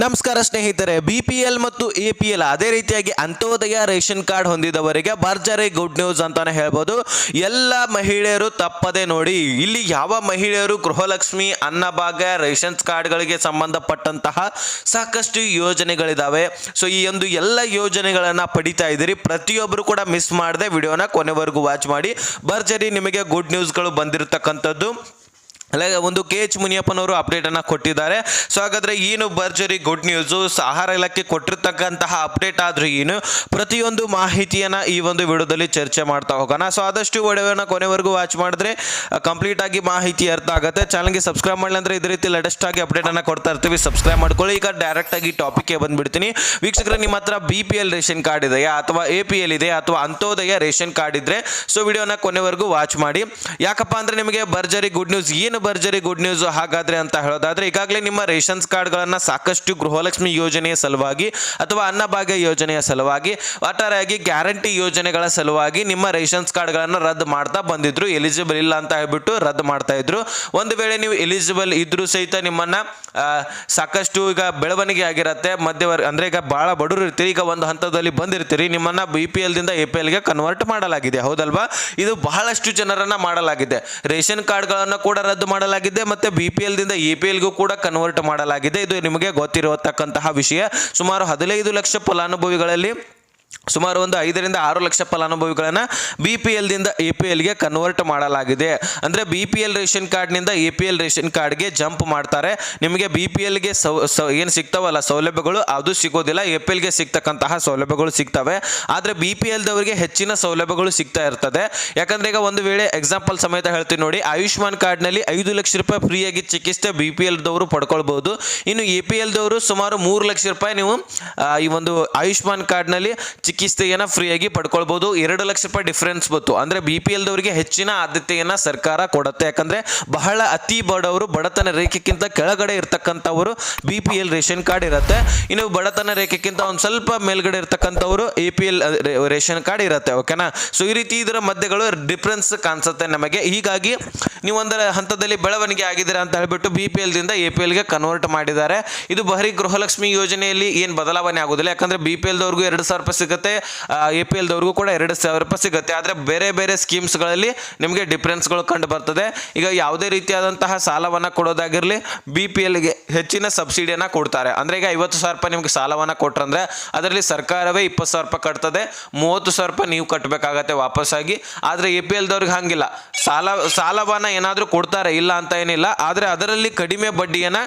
ನಮಸ್ಕಾರ ಸ್ನೇಹಿತರೆ B P L ಮತ್ತು ಎ ಪಿ ಎಲ್ ಅದೇ ರೀತಿಯಾಗಿ ಅಂತ್ಯೋದಯ ರೇಷನ್ ಕಾರ್ಡ್ ಹೊಂದಿದವರಿಗೆ ಭರ್ಜರಿ ಗುಡ್ ನ್ಯೂಸ್ ಅಂತಾನೆ ಹೇಳ್ಬೋದು. ಎಲ್ಲ ಮಹಿಳೆಯರು ತಪ್ಪದೆ ನೋಡಿ, ಇಲ್ಲಿ ಯಾವ ಮಹಿಳೆಯರು ಗೃಹಲಕ್ಷ್ಮಿ ಅನ್ನಭಾಗ್ಯ ರೇಷನ್ಸ್ ಕಾರ್ಡ್ಗಳಿಗೆ ಸಂಬಂಧಪಟ್ಟಂತಹ ಸಾಕಷ್ಟು ಯೋಜನೆಗಳಿದಾವೆ. ಸೊ ಈ ಒಂದು ಎಲ್ಲ ಯೋಜನೆಗಳನ್ನು ಪಡಿತಾ ಇದ್ದೀರಿ. ಪ್ರತಿಯೊಬ್ಬರು ಕೂಡ ಮಿಸ್ ಮಾಡದೆ, ವಿಡಿಯೋನ ಕೊನೆವರೆಗೂ ವಾಚ್ ಮಾಡಿ. ಭರ್ಜರಿ ನಿಮಗೆ ಗುಡ್ ನ್ಯೂಸ್ಗಳು ಬಂದಿರತಕ್ಕಂಥದ್ದು. అలాగే ಒಂದು ಕೆ ಎಚ್ ಮುನಿಯಪ್ಪನವರು ಅಪ್ಡೇಟ್ ಅನ್ನ ಕೊಟ್ಟಿದ್ದಾರೆ ಸೊ ಹಾಗಾದ್ರೆ ಏನು ಭರ್ಜರಿ ಗುಡ್ ನ್ಯೂಸು ಆಹಾರ ಇಲಾಖೆ ಕೊಟ್ಟಿರ್ತಕ್ಕಂತಹ ಅಪ್ಡೇಟ್ ಆದ್ರೂ ಏನು ಪ್ರತಿಯೊಂದು ಮಾಹಿತಿಯನ್ನ ಈ ಒಂದು ವಿಡಿಯೋದಲ್ಲಿ ಚರ್ಚೆ ಮಾಡ್ತಾ ಹೋಗೋಣ ಸೊ ಆದಷ್ಟು ವಿಡಿಯೋನ ಕೊನೆವರೆಗೂ ವಾಚ್ ಮಾಡಿದ್ರೆ ಕಂಪ್ಲೀಟ್ ಆಗಿ ಮಾಹಿತಿ ಅರ್ಥ ಆಗುತ್ತೆ ಚಾನಲ್ಗೆ ಸಬ್ಸ್ಕ್ರೈಬ್ ಮಾಡಲಿ ಅಂದ್ರೆ ಇದೇ ರೀತಿ ಲೇಟೆಸ್ಟ್ ಆಗಿ ಅಪ್ಡೇಟ್ ಅನ್ನ ಕೊಡ್ತಾ ಇರ್ತೀವಿ ಸಬ್ಸ್ಕ್ರೈಬ್ ಮಾಡ್ಕೊಳ್ಳಿ ಈಗ ಡೈರೆಕ್ಟ್ ಆಗಿ ಟಾಪಿಕ್ಗೆ ಬಂದ್ಬಿಡ್ತೀನಿ ವೀಕ್ಷಕರೇ ನಿಮ್ಮ ಹತ್ರ B P L ration card ಇದೆಯಾ ಅಥವಾ ಎ ಪಿ ಎಲ್ ಇದೆ ಅಥವಾ ಅಂತ್ಯೋದಯ ರೇಷನ್ ಕಾರ್ಡ್ ಇದ್ರೆ ಸೊ ವಿಡಿಯೋನ ಕೊನೆವರೆಗೂ ವಾಚ್ ಮಾಡಿ ಯಾಕಪ್ಪ ಅಂದ್ರೆ ನಿಮಗೆ ಭರ್ಜರಿ ಗುಡ್ ನ್ಯೂಸ್ ಏನು ಭರ್ಜರಿ ಗುಡ್ ನ್ಯೂಸ್ ಹಾಗಾದ್ರೆ ಅಂತ ಹೇಳೋದಾದ್ರೆ, ಈಗಾಗಲೇ ನಿಮ್ಮ ರೇಷನ್ಸ್ ಕಾರ್ಡ್ಗಳನ್ನು ಸಾಕಷ್ಟು ಗೃಹಲಕ್ಷ್ಮಿ ಯೋಜನೆಯ ಸಲುವಾಗಿ ಅಥವಾ ಅನ್ನಭಾಗ್ಯ ಯೋಜನೆಯ ಸಲುವಾಗಿ, ಒಟ್ಟಾರೆಯಾಗಿ ಗ್ಯಾರಂಟಿ ಯೋಜನೆಗಳ ಸಲುವಾಗಿ ನಿಮ್ಮ ರೇಷನ್ಸ್ ಕಾರ್ಡ್ಗಳನ್ನು ರದ್ದು ಮಾಡ್ತಾ ಬಂದಿದ್ರು. ಎಲಿಜಿಬಲ್ ಇಲ್ಲ ಅಂತ ಹೇಳ್ಬಿಟ್ಟು ರದ್ದು ಮಾಡ್ತಾ ಇದ್ರು. ಒಂದು ವೇಳೆ ನೀವು ಎಲಿಜಿಬಲ್ ಇದ್ರೂ ಸಹಿತ ನಿಮ್ಮನ್ನ ಸಾಕಷ್ಟು ಈಗ ಬೆಳವಣಿಗೆ ಆಗಿರತ್ತೆ. ಮಧ್ಯವರ್ಗ ಅಂದ್ರೆ ಈಗ ಬಹಳ ಬಡವರು ಇರ್ತೀರಿ. ಈಗ ಒಂದು ಹಂತದಲ್ಲಿ ಬಂದಿರ್ತೀರಿ. ನಿಮ್ಮನ್ನ ಬಿ ಪಿ ಎಲ್ ದಿಂದ ಎ ಪಿ ಎಲ್ಗೆ ಕನ್ವರ್ಟ್ ಮಾಡಲಾಗಿದೆ. ಹೌದಲ್ವಾ? ಇದು ಬಹಳಷ್ಟು ಜನರನ್ನ ಮಾಡಲಾಗಿದೆ. ರೇಷನ್ ಕಾರ್ಡ್ಗಳನ್ನು ಕೂಡ ರದ್ದು ಮಾಡಲಾಗಿದೆ ಮತ್ತೆ ಬಿ ಪಿ ಎಲ್ ದಿಂದ ಎ ಪಿ ಎಲ್ಗೂ ಕೂಡ ಕನ್ವರ್ಟ್ ಮಾಡಲಾಗಿದೆ. ಇದು ನಿಮಗೆ ಗೊತ್ತಿರತಕ್ಕಂತಹ ವಿಷಯ. ಸುಮಾರು ಹದಿನೈದು ಲಕ್ಷ ಫಲಾನುಭವಿಗಳಲ್ಲಿ ಸುಮಾರು ಒಂದು ಐದರಿಂದ ಆರು ಲಕ್ಷ ಫಲಾನುಭವಿಗಳನ್ನು ಬಿ ಪಿ ಎಲ್ದಿಂದ ಎ ಪಿ ಎಲ್ಗೆ ಕನ್ವರ್ಟ್ ಮಾಡಲಾಗಿದೆ. ಅಂದರೆ ಬಿ ಪಿ ಎಲ್ ರೇಷನ್ ಕಾರ್ಡ್ನಿಂದ ಎ ಪಿ ಎಲ್ ರೇಷನ್ ಕಾರ್ಡ್ಗೆ ಜಂಪ್ ಮಾಡ್ತಾರೆ. ನಿಮಗೆ ಬಿ ಪಿ ಎಲ್ಗೆ ಸೌ ಏನು ಸಿಗ್ತಾವಲ್ಲ ಸೌಲಭ್ಯಗಳು, ಅದು ಸಿಗೋದಿಲ್ಲ. ಎ ಪಿ ಎಲ್ಗೆ ಸಿಗ್ತಕ್ಕಂತಹ ಸೌಲಭ್ಯಗಳು ಸಿಗ್ತವೆ. ಆದರೆ ಬಿ ಪಿ ಎಲ್ದವರಿಗೆ ಹೆಚ್ಚಿನ ಸೌಲಭ್ಯಗಳು ಸಿಗ್ತಾ ಇರ್ತದೆ. ಯಾಕಂದ್ರೆ ಈಗ ಒಂದು ವೇಳೆ ಎಕ್ಸಾಂಪಲ್ ಸಮೇತ ಹೇಳ್ತೀನಿ ನೋಡಿ. ಆಯುಷ್ಮಾನ್ ಕಾರ್ಡ್ನಲ್ಲಿ ಐದು ಲಕ್ಷ ರೂಪಾಯಿ ಫ್ರೀಯಾಗಿ ಚಿಕಿತ್ಸೆ ಬಿ ಪಿ ಎಲ್ದವರು ಪಡ್ಕೊಳ್ಬಹುದು ಇನ್ನು ಎ ಪಿ ಎಲ್ದವರು ಸುಮಾರು ಮೂರು ಲಕ್ಷ ರೂಪಾಯಿ ನೀವು ಈ ಒಂದು ಆಯುಷ್ಮಾನ್ ಕಾರ್ಡ್ನಲ್ಲಿ ಚಿಕಿತ್ಸೆಯನ್ನು ಫ್ರೀಯಾಗಿ ಪಡ್ಕೊಳ್ಬೋದು. ಎರಡು ಲಕ್ಷ ರೂಪಾಯಿ ಡಿಫ್ರೆನ್ಸ್ ಬಂತು. ಅಂದ್ರೆ ಬಿ ಪಿ ಎಲ್ದವರಿಗೆ ಹೆಚ್ಚಿನ ಆದ್ಯತೆಯನ್ನು ಸರ್ಕಾರ ಕೊಡುತ್ತೆ. ಯಾಕಂದ್ರೆ ಬಹಳ ಅತಿ ಬಡವರು ಬಡತನ ರೇಖೆಗಿಂತ ಕೆಳಗಡೆ ಇರ್ತಕ್ಕಂಥವರು B P L ration card ಇರುತ್ತೆ. ಇನ್ನು ಬಡತನ ರೇಖೆಗಿಂತ ಒಂದು ಸ್ವಲ್ಪ ಮೇಲ್ಗಡೆ ಇರ್ತಕ್ಕಂಥವರು A P L ration card ಇರುತ್ತೆ. ಓಕೆನಾ ಸೊ ಈ ರೀತಿ ಇದರ ಮಧ್ಯಗಳು ಡಿಫ್ರೆನ್ಸ್ ಕಾಣಿಸುತ್ತೆ ನಮಗೆ. ಹೀಗಾಗಿ ನೀವು ಒಂದರ ಹಂತದಲ್ಲಿ ಬೆಳವಣಿಗೆ ಆಗಿದ್ದೀರಾ ಅಂತ ಹೇಳ್ಬಿಟ್ಟು ಬಿ ಪಿ ಎಲ್ದಿಂದ ಎ ಪಿ ಎಲ್ಗೆ ಕನ್ವರ್ಟ್ ಮಾಡಿದ್ದಾರೆ. ಇದು ಬಹರಿ ಗೃಹಲಕ್ಷ್ಮಿ ಯೋಜನೆಯಲ್ಲಿ ಏನು ಬದಲಾವಣೆ ಆಗೋದಿಲ್ಲ. ಯಾಕಂದ್ರೆ ಬಿ ಪಿ ಎಲ್ದವ್ರಿಗೂ ಎರಡು ಸಾವಿರ ರೂಪಾಯಿ ಸಿಗುತ್ತೆ. ಎ ಪಿ ಎಲ್ದವ್ರಿಗೂ ಕೂಡ ಎರಡು ಸಾವಿರ ರೂಪಾಯಿ ಸಿಗುತ್ತೆ. ಆದರೆ ಬೇರೆ ಬೇರೆ ಸ್ಕೀಮ್ಸ್ಗಳಲ್ಲಿ ನಿಮಗೆ ಡಿಫ್ರೆನ್ಸ್ಗಳು ಕಂಡು ಬರ್ತದೆ. ಈಗ ಯಾವುದೇ ರೀತಿಯಾದಂತಹ ಸಾಲವನ್ನು ಕೊಡೋದಾಗಿರಲಿ ಬಿ ಪಿ ಎಲ್ಗೆ ಹೆಚ್ಚಿನ ಸಬ್ಸಿಡಿಯನ್ನು ಕೊಡ್ತಾರೆ. ಅಂದರೆ ಈಗ ಐವತ್ತು ಸಾವಿರ ರೂಪಾಯಿ ನಿಮಗೆ ಸಾಲವನ್ನು ಕೊಟ್ರಂದ್ರೆ ಅದರಲ್ಲಿ ಸರ್ಕಾರವೇ ಇಪ್ಪತ್ತು ಸಾವಿರ ರೂಪಾಯಿ ಕಟ್ತದೆ. ಮೂವತ್ತು ಸಾವಿರ ರೂಪಾಯಿ ನೀವು ಕಟ್ಟಬೇಕಾಗತ್ತೆ ವಾಪಸ್ಸಾಗಿ. ಆದರೆ ಎ ಪಿ ಎಲ್ದವ್ರಿಗೆ ಹಾಗಿಲ್ಲ. ಸಾಲ, ಸಾಲವನ್ನು ಏನಾದರೂ ಕೊಡ್ತಾರೆ, ಇಲ್ಲ ಅಂತ ಏನಿಲ್ಲ. ಆದರೆ ಅದರಲ್ಲಿ ಕಡಿಮೆ ಬಡ್ಡಿಯನ್ನು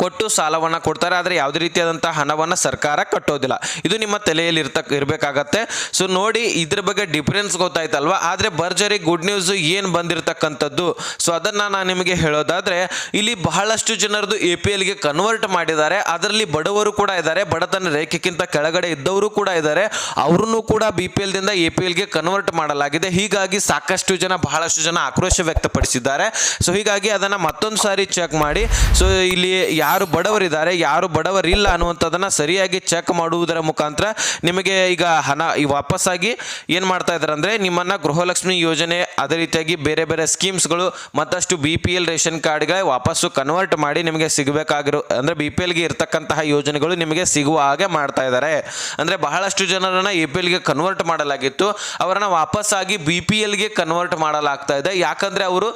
ಕೊಟ್ಟು ಸಾಲವನ್ನು ಕೊಡ್ತಾರೆ. ಆದರೆ ಯಾವುದೇ ರೀತಿಯಾದಂಥ ಹಣವನ್ನು ಸರ್ಕಾರ ಕಟ್ಟೋದಿಲ್ಲ. ಇದು ನಿಮ್ಮ ತಲೆಯಲ್ಲಿ ಇರ್ತ, ಇರಬೇಕಾಗತ್ತೆ. ಸೊ ನೋಡಿ ಇದ್ರ ಬಗ್ಗೆ ಡಿಫರೆನ್ಸ್ ಗೊತ್ತಾಯ್ತಲ್ವಾ? ಆದರೆ ಭರ್ಜರಿ ಗುಡ್ ನ್ಯೂಸ್ ಏನು ಬಂದಿರತಕ್ಕಂಥದ್ದು? ಸೊ ಅದನ್ನು ನಾನು ನಿಮಗೆ ಹೇಳೋದಾದರೆ, ಇಲ್ಲಿ ಬಹಳಷ್ಟು ಜನರದು ಎ ಪಿ ಎಲ್ಗೆ ಕನ್ವರ್ಟ್ ಮಾಡಿದ್ದಾರೆ. ಅದರಲ್ಲಿ ಬಡವರು ಕೂಡ ಇದ್ದಾರೆ. ಬಡತನ ರೇಖೆಗಿಂತ ಕೆಳಗಡೆ ಇದ್ದವರು ಕೂಡ ಇದ್ದಾರೆ. ಅವ್ರನ್ನೂ ಕೂಡ ಬಿ ಪಿ ಎಲ್ದಿಂದ ಎ ಪಿ ಎಲ್ಗೆ ಕನ್ವರ್ಟ್ ಮಾಡಲಾಗಿದೆ. ಹೀಗಾಗಿ ಸಾಕಷ್ಟು ಜನ, ಬಹಳಷ್ಟು ಜನ ಆಕ್ರೋಶ ವ್ಯಕ್ತಪಡಿಸಿದ್ದಾರೆ. ಸೊ ಹೀಗಾಗಿ ಅದನ್ನು ಮತ್ತೊಂದು ಸಾರಿ ಚೆಕ್ ಮಾಡಿ. ಸೊ ಇಲ್ಲಿ ಯಾರು ಬಡವರಿದ್ದಾರೆ, ಯಾರು ಬಡವರಿಲ್ಲ ಅನ್ನುವಂಥದ್ದನ್ನು ಸರಿಯಾಗಿ ಚೆಕ್ ಮಾಡುವುದರ ಮುಖಾಂತರ ನಿಮಗೆ ಈಗ ಹಣ ಈ ವಾಪಸ್ಸಾಗಿ ಏನು ಮಾಡ್ತಾ ಇದ್ದಾರೆ ಅಂದರೆ ನಿಮ್ಮನ್ನು ಗೃಹಲಕ್ಷ್ಮಿ ಯೋಜನೆ ಅದೇ ರೀತಿಯಾಗಿ ಬೇರೆ ಬೇರೆ ಸ್ಕೀಮ್ಸ್ಗಳು ಮತ್ತಷ್ಟು ಬಿ ಪಿ ಎಲ್ ರೇಷನ್ ಕಾರ್ಡ್ಗೆ ವಾಪಸ್ಸು ಕನ್ವರ್ಟ್ ಮಾಡಿ ನಿಮಗೆ ಸಿಗಬೇಕಾಗಿರೋ ಅಂದರೆ ಬಿ ಪಿ ಎಲ್ಗೆ ಇರ್ತಕ್ಕಂತಹ ಯೋಜನೆಗಳು ನಿಮಗೆ ಸಿಗುವ ಹಾಗೆ ಮಾಡ್ತಾ ಇದ್ದಾರೆ. ಅಂದರೆ ಬಹಳಷ್ಟು ಜನರನ್ನ ಎ ಪಿ ಎಲ್ಗೆ ಕನ್ವರ್ಟ್ ಮಾಡಲಾಗಿತ್ತು. ಅವರನ್ನ ವಾಪಸ್ಸಾಗಿ ಬಿ ಪಿ ಎಲ್ಗೆ ಕನ್ವರ್ಟ್ ಮಾಡಲಾಗ್ತಾ ಇದೆ. ಯಾಕಂದರೆ ಅವರು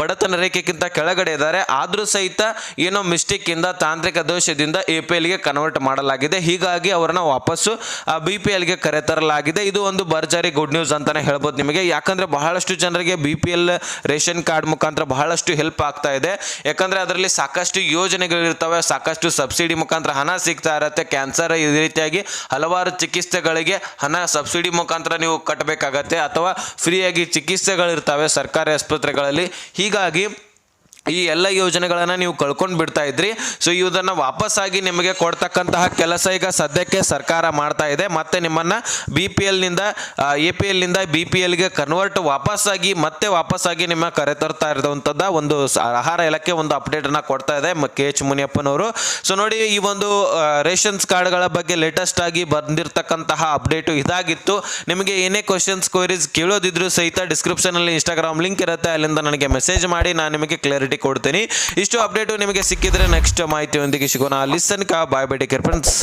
ಬಡತನ ರೇಖೆಗಿಂತ ಕೆಳಗಡೆ ಇದ್ದಾರೆ. ಆದರೂ ಸಹಿತ ಏನೋ ಮಿಸ್ಟೇಕಿಂದ ತಾಂತ್ರಿಕ ದೋಷದಿಂದ ಎ ಪಿ ಎಲ್ಗೆ ಕನ್ವರ್ಟ್ ಮಾಡಲಾಗಿದೆ. ಹೀಗಾಗಿ ಅವರನ್ನ ವಾಪಸ್ಸು ಬಿ ಪಿ ಎಲ್ಗೆ ಕರೆತರಲಾಗಿದೆ. ಇದು ಒಂದು ಭರ್ಜರಿ ಗುಡ್ ನ್ಯೂಸ್ ಅಂತಾನೆ ಹೇಳ್ಬೋದು ನಿಮಗೆ. ಯಾಕಂದ್ರೆ ಬಹಳಷ್ಟು ಜನರಿಗೆ B P L ration card ಮುಖಾಂತರ ಬಹಳಷ್ಟು ಹೆಲ್ಪ್ ಆಗ್ತಾ ಇದೆ. ಯಾಕಂದ್ರೆ ಅದರಲ್ಲಿ ಸಾಕಷ್ಟು ಯೋಜನೆಗಳಿರ್ತವೆ ಸಾಕಷ್ಟು ಸಬ್ಸಿಡಿ ಮುಖಾಂತರ ಹಣ ಸಿಗ್ತಾ ಇರುತ್ತೆ. ಕ್ಯಾನ್ಸರ್ ಈ ರೀತಿಯಾಗಿ ಹಲವಾರು ಚಿಕಿತ್ಸೆಗಳಿಗೆ ಹಣ ಸಬ್ಸಿಡಿ ಮುಖಾಂತರ ನೀವು ಕಟ್ಟಬೇಕಾಗತ್ತೆ ಅಥವಾ ಫ್ರೀಯಾಗಿ ಚಿಕಿತ್ಸೆಗಳಿರ್ತವೆ ಸರ್ಕಾರಿ ಆಸ್ಪತ್ರೆಗಳಲ್ಲಿ. ಹೀಗಾಗಿ ಈ ಎಲ್ಲ ಯೋಜನೆಗಳನ್ನು ನೀವು ಕಳ್ಕೊಂಡು ಬಿಡ್ತಾ ಇದ್ರಿ. ಸೊ ಇದನ್ನು ವಾಪಸ್ಸಾಗಿ ನಿಮಗೆ ಕೊಡ್ತಕ್ಕಂತಹ ಕೆಲಸ ಈಗ ಸದ್ಯಕ್ಕೆ ಸರ್ಕಾರ ಮಾಡ್ತಾ ಇದೆ. ಮತ್ತೆ ನಿಮ್ಮನ್ನು ಬಿ ಪಿ ಎಲ್ನಿಂದ ಎ ಪಿ ಎಲ್ನಿಂದ ಬಿ ಪಿ ಎಲ್ಗೆ ಕನ್ವರ್ಟ್ ವಾಪಸ್ಸಾಗಿ, ಮತ್ತೆ ವಾಪಸ್ಸಾಗಿ ನಿಮ್ಮ ಕರೆತರ್ತಾ ಇರೋವಂಥದ್ದು ಒಂದು ಆಹಾರ ಇಲಾಖೆ ಒಂದು ಅಪ್ಡೇಟನ್ನು ಕೊಡ್ತಾ ಇದೆ ಕೆ. ಎಚ್. ಮುನಿಯಪ್ಪನವರು. ಸೊ ನೋಡಿ ಈ ಒಂದು ರೇಷನ್ಸ್ ಕಾರ್ಡ್ಗಳ ಬಗ್ಗೆ ಲೇಟೆಸ್ಟ್ ಆಗಿ ಬಂದಿರತಕ್ಕಂತಹ ಅಪ್ಡೇಟು ಇದಾಗಿತ್ತು. ನಿಮಗೆ ಏನೇ ಕ್ವಶನ್ಸ್ ಕ್ವೈರೀಸ್ ಕೇಳೋದಿದ್ರು ಸಹಿತ ಡಿಸ್ಕ್ರಿಪ್ಷನಲ್ಲಿ ಇನ್ಸ್ಟಾಗ್ರಾಮ್ ಲಿಂಕ್ ಇರುತ್ತೆ. ಅಲ್ಲಿಂದ ನನಗೆ ಮೆಸೇಜ್ ಮಾಡಿ. ನಾನು ನಿಮಗೆ ಕ್ಲಾರಿಟಿ ಫೆಸಿಲಿಟಿ ಕೊಡ್ತೀನಿ. ಇಷ್ಟು ಅಪ್ಡೇಟು ನಿಮಗೆ ಸಿಕ್ಕಿದ್ರೆ ನೆಕ್ಸ್ಟ್ ಮಾಹಿತಿಯೊಂದಿಗೆ ಸಿಗೋಣ. ಲಿಸನ್ ಕಾ bye bye take care friends